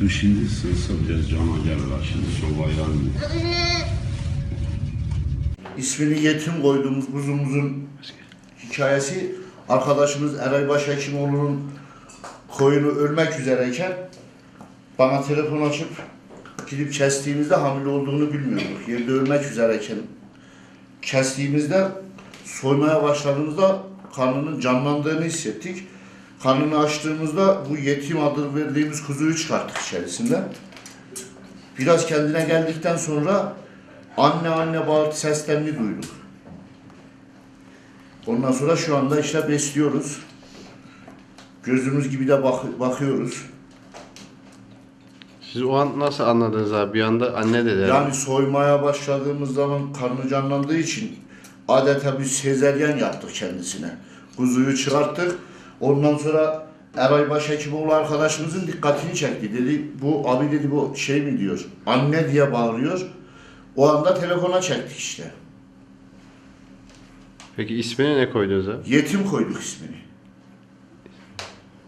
Dur şimdi sığsınacağız cama gel bak şimdi soba yanmıyor. İsmini yetim koyduğumuz kuzumuzun hikayesi arkadaşımız Eray Başhekimoğlu'nun koyunu ölmek üzereyken bana telefon açıp gidip kestiğimizde hamile olduğunu bilmiyorduk. Yerde ölmek üzereyken kestiğimizde soymaya başladığımızda karnının canlandığını hissettik. Karnını açtığımızda bu yetim adı verdiğimiz kuzuyu çıkarttık içerisinde. Biraz kendine geldikten sonra anne anne bağırtı seslerini duyduk. Ondan sonra şu anda işte besliyoruz. Gözümüz gibi de bak- bakıyoruz. Siz o an nasıl anladınız abi? Bir anda anne dedi. Yani soymaya başladığımız zaman karnı canlandığı için adeta bir sezeryen yaptık kendisine. Kuzuyu çıkarttık. Ondan sonra Eray Başhekimoğlu arkadaşımızın dikkatini çekti. Dedi bu abi dedi bu şey mi diyor. Anne diye bağırıyor. O anda telefona çektik işte. Peki ismini ne koydunuz abi? Yetim koyduk ismini.